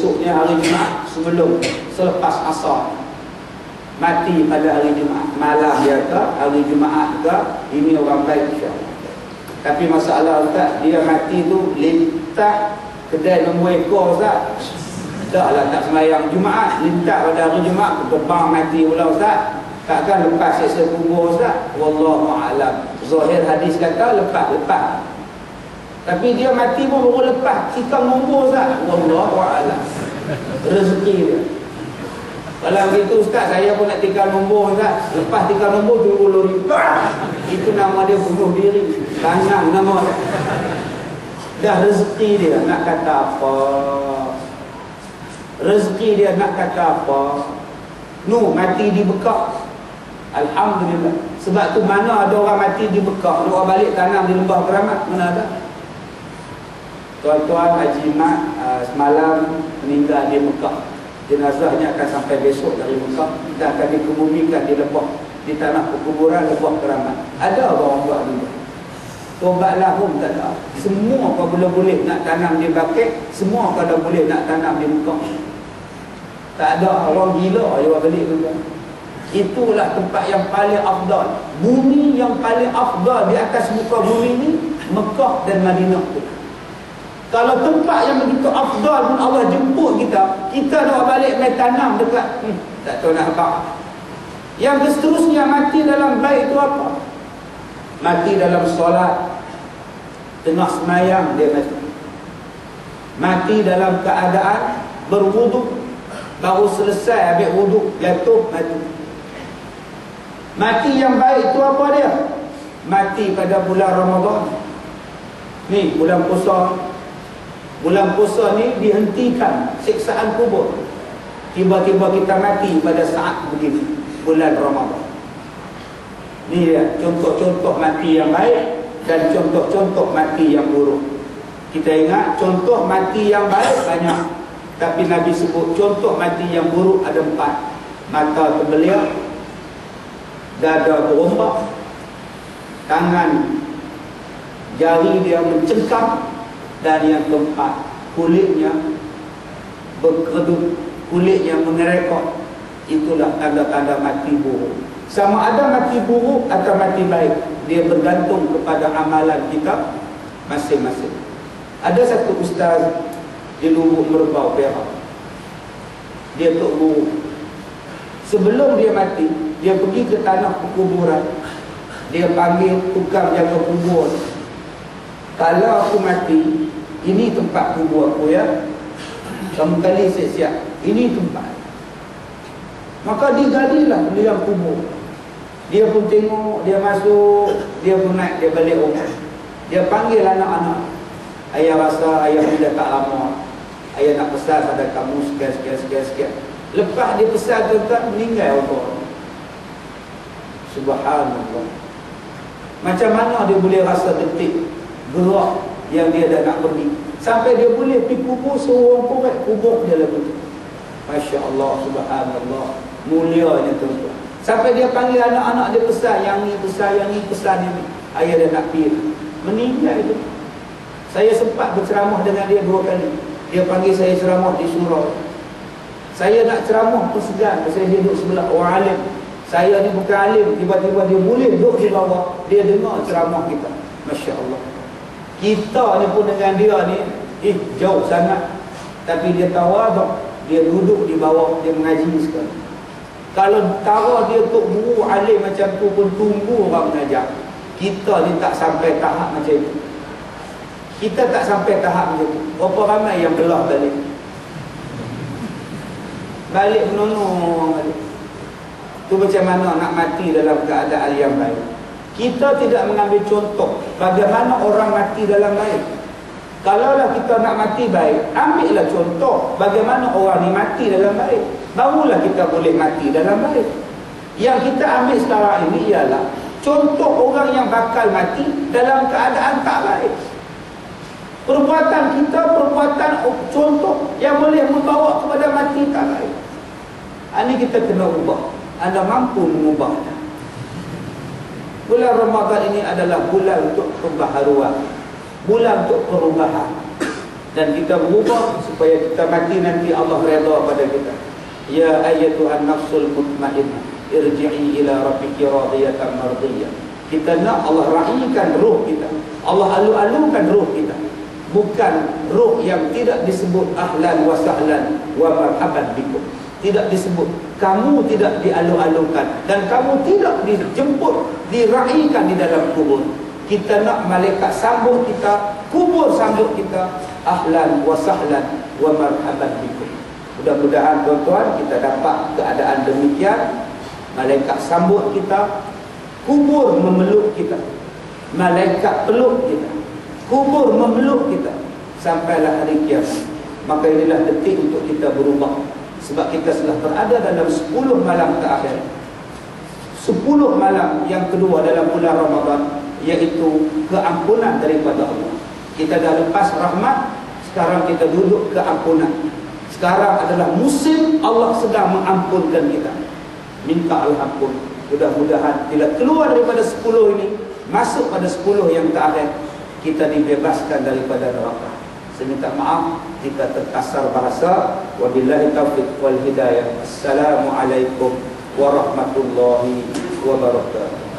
Esoknya hari Jumaat sebelum selepas asar. Mati pada hari Jumaat. Malam dia ke hari Jumaat ke ini orang baik insyaAllah tapi masalah Ustaz dia mati tu lintas kedai nombor ekor Ustaz. Tak lah tak semayang. Jumaat lintas pada hari Jumaat terbang mati pula Ustaz. Takkan lepas seksa kubur Ustaz? Wallahu'alam Zahir hadis kata lepas-lepas tapi dia mati pun baru lepas. Kita nombor Ustaz. Wallahu'alam Rezeki dia. Kalau begitu Ustaz Saya pun nak tinggal nombor Ustaz. Lepas tinggal nombor Dulu ribu Itu nama dia bunuh diri. Tangan nama Dah rezeki dia Nak kata apa? Rezeki dia nak kata apa? Nu mati di bekak Alhamdulillah. Sebab tu mana ada orang mati di bekak Orang balik tanam di lembah keramat Mana ada Tuan-tuan Haji Mat uh, semalam meninggal di Mekah. Jenazahnya akan sampai besok dari Mekah. Kita akan dikebumikan di lebah. Di tanah perkuburan lebah keramat. Ada orang buat juga. Tobatlah pun tak ada. Semua kau boleh-boleh nak tanam di bakit. Semua kau dah boleh nak tanam di Mekah. Tak ada orang gila yang balik juga. Itulah tempat yang paling afdal. Bumi yang paling afdal di atas muka bumi ini. Mekah dan Madinah tu. Kalau tempat yang begitu afdal pun Allah jemput kita, kita nak balik main tanam dekat hmm, tak tahu nak apa. Yang seterusnya mati dalam baik itu apa? Mati dalam solat. Tengah semayang dia mati. Mati dalam keadaan berwuduk baru selesai ambil wuduk jatuh mati. Mati yang baik itu apa dia? Mati pada bulan Ramadan. Ni bulan puasa Bulan puasa ni dihentikan siksaan kubur. Tiba-tiba kita mati pada saat begini. Bulan Ramadan. Ni ya, contoh-contoh mati yang baik dan contoh-contoh mati yang buruk. Kita ingat contoh mati yang baik banyak. Tapi Nabi sebut contoh mati yang buruk ada empat. Mata terbelia, dada berombak, tangan jari dia mencengkam dan yang keempat kulitnya berkedut kulitnya mengerekot. Itulah tanda-tanda mati buruk. Sama ada mati buruk atau mati baik dia bergantung kepada amalan kita masing-masing. Ada satu ustaz di lubuk merbau perak. Dia tok guru. Sebelum dia mati dia pergi ke tanah perkuburan dia panggil tukang jaga kubur. Kalau aku mati ini tempat kubur aku ya? Kamu kali siap-siap. Ini tempat. Maka digalilah beliau kubur. Dia pun tengok dia masuk dia pun naik dia balik rumah. Dia panggil anak-anak. Ayah rasa ayah ni tak lama. Ayah nak pesan pada kamu sekian sekian sekian sekian. Lepas dia pesan tu tak meninggal orang. Subhanallah. Macam mana dia boleh rasa detik gerak yang dia dah nak pergi. Sampai dia boleh pergi kubur seorang korek kubur dia lagi. Masya Allah Subhanallah. Mulianya tuan-tuan. Sampai dia panggil anak-anak dia pesan yang ni pesan yang ni yang ni. Ayah dia nak pergi. Meninggal itu saya sempat berceramah dengan dia dua kali. Dia panggil saya ceramah di surau saya nak ceramah pun segan saya duduk sebelah orang alim. Saya ni bukan alim tiba-tiba dia boleh duduk di bawah dia dengar ceramah kita. Masya Allah kita ni pun dengan dia ni eh jauh sangat. Tapi dia tawaduk dia duduk di bawah dia mengaji sekali. Kalau tahu dia tok guru alim macam tu pun tunggu orang mengajar. Kita ni tak sampai tahap macam itu. Kita tak sampai tahap macam itu berapa ramai yang belah balik? Balik menonong balik. Tu macam mana nak mati dalam keadaan yang baik kita tidak mengambil contoh bagaimana orang mati dalam baik. Kalaulah kita nak mati baik, ambillah contoh bagaimana orang ni mati dalam baik. Barulah kita boleh mati dalam baik. Yang kita ambil sekarang ini ialah contoh orang yang bakal mati dalam keadaan tak baik. Perbuatan kita, perbuatan contoh yang boleh membawa kepada mati tak baik. Ini kita kena ubah. Anda mampu mengubahnya. Bulan Ramadan ini adalah bulan untuk pembaharuan. Bulan untuk perubahan. dan kita berubah supaya kita mati nanti Allah redha pada kita. Ya ayyatuhan nafsul mutmainnah irji'i ila rabbiki radiyatan mardiyah kita nak Allah raikan roh kita. Allah alu-alukan roh kita. Bukan roh yang tidak disebut ahlan wa sahlan wa marhaban bikum tidak disebut. Kamu tidak dialu-alukan dan kamu tidak dijemput diraikan di dalam kubur. Kita nak malaikat sambut kita kubur sambut kita. Ahlan wa sahlan wa marhaban bikum. Mudah-mudahan tuan-tuan kita dapat keadaan demikian. Malaikat sambut kita kubur memeluk kita. Malaikat peluk kita kubur memeluk kita. Sampailah hari kiamat. Maka inilah detik untuk kita berubah sebab kita telah berada dalam 10 malam terakhir 10 malam yang kedua dalam bulan Ramadan iaitu keampunan daripada Allah. Kita dah lepas rahmat, sekarang kita duduk keampunan. Sekarang adalah musim Allah sedang mengampunkan kita. Minta al-ampun. Mudah-mudahan bila keluar daripada 10 ini, masuk pada 10 yang terakhir, kita dibebaskan daripada neraka. Saya minta maaf jika terkasar bahasa. Wabillahi taufiq wal hidayah. Assalamualaikum warahmatullahi wabarakatuh.